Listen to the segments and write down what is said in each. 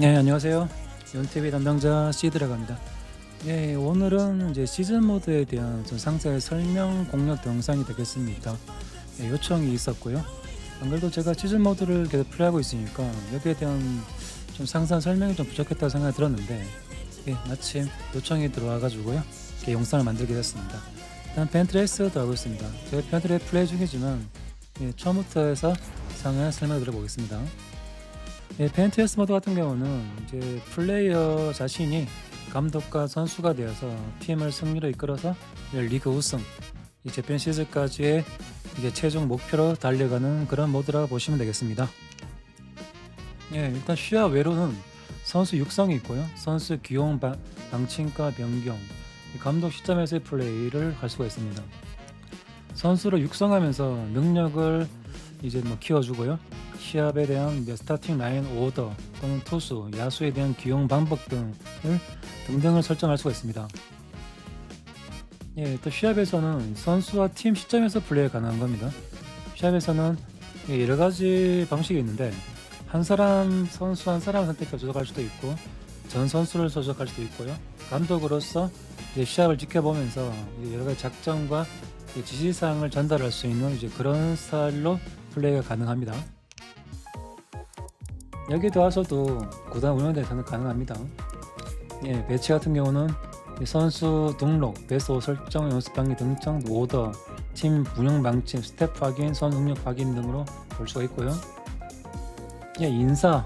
네, 안녕하세요. 연TV 담당자 시드라갑니다. 예, 오늘은 이제 시즌 모드에 대한 좀 상세 설명 공략 영상이 되겠습니다. 예, 요청이 있었고요. 안 그래도 제가 시즌 모드를 계속 플레이하고 있으니까 여기에 대한 좀 상세한 설명이 좀 부족했다고 생각이 들었는데 예, 마침 요청이 들어와가지고요. 이렇게 영상을 만들게 됐습니다. 일단 펜트레스 들어가고 있습니다. 제가 펜트레스 플레이 중이지만 예, 처음부터 해서 상황 설명을 드려 보겠습니다. 예, 펜트레스 모드 같은 경우는 이제 플레이어 자신이 감독과 선수가 되어서 팀을 승리로 이끌어서 리그 우승, 이 재팬 시즌까지의 이제 최종 목표로 달려가는 그런 모드라고 보시면 되겠습니다. 예, 일단 시야 외로는 선수 육성이 있고요. 선수 기용 방, 방침과 변경, 이 감독 시점에서의 플레이를 할 수가 있습니다. 선수를 육성하면서 능력을 이제 뭐 키워주고요. 시합에 대한 스타팅 라인 오더 또는 투수, 야수에 대한 기용 방법 등을 등등을 설정할 수가 있습니다. 예, 또 시합에서는 선수와 팀 시점에서 플레이 가능한 겁니다. 시합에서는 예, 여러 가지 방식이 있는데 한 사람 선수 한 사람 선택해 조작할 수도 있고 전 선수를 조작할 수도 있고요. 감독으로서 시합을 지켜보면서 여러 가지 작전과 지시사항을 전달할 수 있는 이제 그런 스타일로 플레이가 가능합니다. 여기 들어와서도 구단 운영대에서는 가능합니다. 예, 배치 같은 경우는 이 선수 등록, 배소 설정, 연습방기 등청, 오더, 팀 운영 방침, 스텝 확인, 선 능력 확인 등으로 볼 수가 있고요. 예, 인사,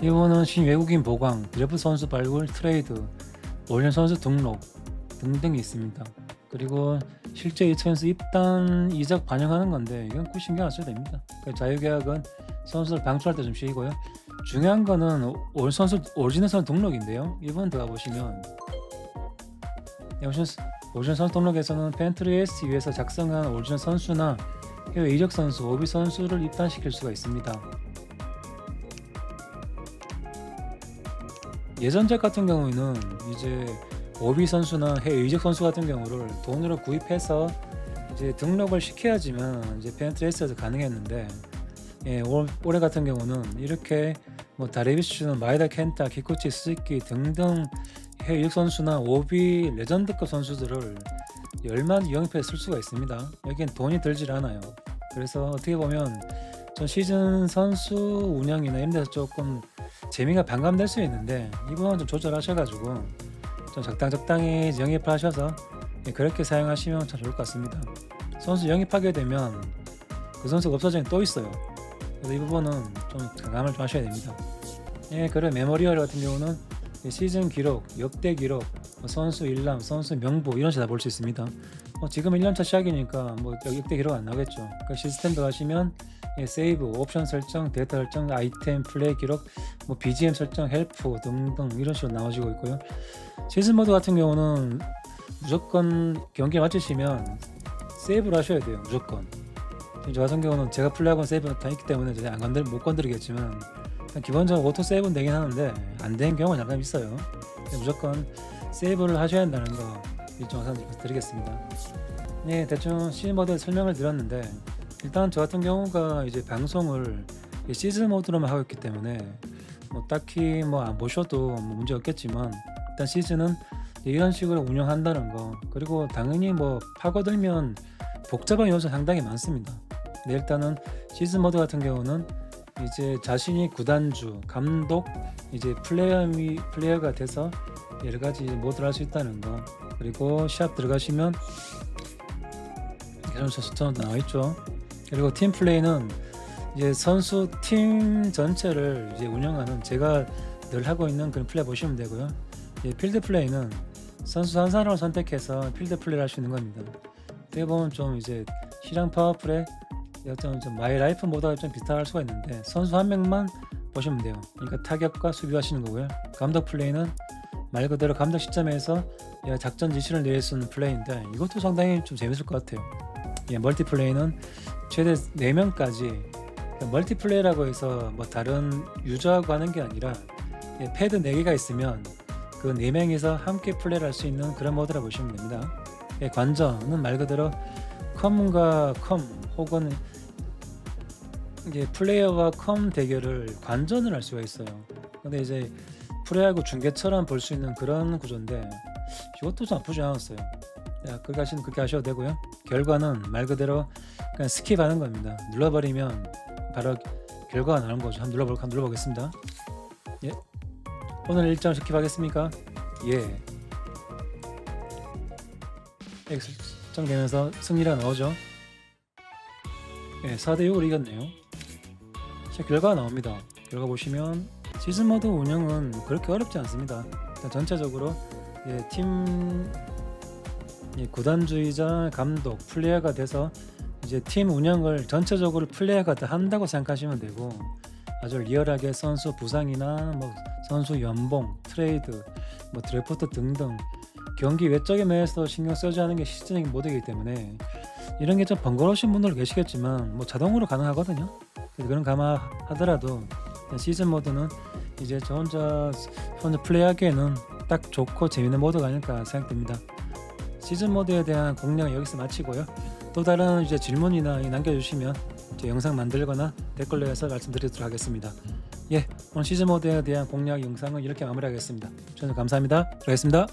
이거는 신 외국인 보강, 드래프 선수 발굴, 트레이드, 올린 선수 등록 등등이 있습니다. 그리고 실제 이 선수 입단 이적 반영하는 건데 이건 꼭 신경 안 써도 됩니다. 그 자유계약은 선수를 방출할 때 좀 쉬고요. 중요한 거는 올 선수 오리지널 선수 등록인데요. 이번 들어가 보시면 오리지널, 선수 등록에서는 펜트리에스 위에서 작성한 오리지널 선수나 해외 이적 선수, 오비 선수를 입단시킬 수가 있습니다. 예전작 같은 경우에는 이제 오비 선수나 해외 이적 선수 같은 경우를 돈으로 구입해서 이제 등록을 시켜야지만 이제 펜트레스에서 가능했는데 예, 올, 올해 같은 경우는 이렇게 뭐 다레비슈는 마이다 켄타, 키코치, 스즈키 등등 해외 선수나 오비 레전드급 선수들을 열만 영입해 쓸 수가 있습니다. 여기엔 돈이 들질 않아요. 그래서 어떻게 보면 전 시즌 선수 운영이나 이런 데서 조금 재미가 반감될 수 있는데 이 부분 좀 조절하셔가지고 좀 적당 적당히 영입하셔서 예, 그렇게 사용하시면 참 좋을 것 같습니다. 선수 영입하게 되면 그 선수가 없어지면 또 있어요. 이 부분은 좀 감을 좀 하셔야 됩니다. 예, 그래 메모리얼 같은 경우는 이 시즌 기록, 역대 기록, 뭐 선수 일람, 선수 명부 이런 식으로 볼수 있습니다. 뭐 지금 1년차 시작이니까 뭐 역대 기록 안 나오겠죠. 그 시스템 들어가시면 예, 세이브, 옵션 설정, 데이터 설정, 아이템, 플레이 기록, 뭐 BGM 설정, 헬프 등등 이런 식으로 나와지고 있고요. 시즌 모드 같은 경우는 무조건 경기 마치시면 세이브를 하셔야 돼요. 무조건. 저 같은 경우는 제가 플레이하고 세이브가 다 있기 때문에 안 건들 못 건드리겠지만 기본적으로 오토 세이브는 되긴 하는데 안 되는 경우가 잠깐 있어요. 무조건 세이브를 하셔야 한다는 거 일정 하나 드리겠습니다. 네, 대충 시즌 모드 설명을 드렸는데 일단 저 같은 경우가 이제 방송을 이 시즌 모드로만 하고 있기 때문에 뭐 딱히 뭐안 보셔도 뭐 문제 없겠지만 일단 시즌은 이런 식으로 운영한다는 거 그리고 당연히 뭐 파고들면 복잡한 요소 상당히 많습니다. 근데 일단은 시즌 모드 같은 경우는 이제 자신이 구단주, 감독, 이제 플레이어 플레이어가 돼서 여러 가지 모드를 할 수 있다는 거 그리고 시합 들어가시면 이런 수처럼 나와 있죠. 그리고 팀 플레이는 이제 선수 팀 전체를 이제 운영하는 제가 늘 하고 있는 그런 플레이 보시면 되고요. 이 필드 플레이는 선수 한 사람을 선택해서 필드 플레이를 할 수 있는 겁니다. 보면 좀 이제 시장 파워플의 어떤 좀 마이 라이프 모드가 좀 비슷할 수가 있는데 선수 한 명만 보시면 돼요. 그러니까 타격과 수비하시는 거고요. 감독 플레이는 말 그대로 감독 시점에서 작전 지시를 내릴 수 있는 플레이인데 이것도 상당히 좀 재밌을 것 같아요. 예, 멀티 플레이는 최대 4명까지 멀티 플레이라고 해서 뭐 다른 유저하고 하는 게 아니라 예, 패드 4개가 있으면 그 4명이서 함께 플레이를 할 수 있는 그런 모드라 보시면 됩니다. 예, 관전은 말 그대로 컴과 컴 혹은 이제 플레이어와 컴 대결을 관전을 할 수가 있어요. 근데 이제 프로야구 중계처럼 볼 수 있는 그런 구조인데 이것도 좀 나쁘지 않았어요. 야, 그렇게 하시는 그렇게 하셔도 되고요. 결과는 말 그대로 그냥 스킵하는 겁니다. 눌러버리면 바로 결과가 나오는 거죠. 한번 눌러볼 한번 눌러보겠습니다. 예. 오늘 일정 스킵하겠습니까? 예. X 설정되면서 승리가 나오죠. 예, 4대 6으로 이겼네요. 자, 결과가 나옵니다. 결과 보시면 시즌 모드 운영은 그렇게 어렵지 않습니다. 전체적으로 예, 팀 예, 구단주의자 감독 플레이어가 돼서 이제 팀 운영을 전체적으로 플레이어가 다 한다고 생각하시면 되고 아주 리얼하게 선수 부상이나 뭐 선수 연봉, 트레이드, 뭐 드래프트 등등 경기 외적인 면에서 신경 쓰지 않은 게 시즌적인 모드이기 때문에 이런 게 좀 번거로우신 분들 계시겠지만 뭐 자동으로 가능하거든요. 그래서 그런 감안하더라도 시즌 모드는 이제 저 혼자 혼자 플레이하기에는 딱 좋고 재밌는 모드가 아닐까 생각됩니다. 시즌 모드에 대한 공략은 여기서 마치고요. 또 다른 이제 질문이나 남겨주시면 제 영상 만들거나 댓글로 해서 말씀드리도록 하겠습니다. 예, 오늘 시즌 모드에 대한 공략 영상은 이렇게 마무리하겠습니다. 저는 감사합니다. 들어가겠습니다.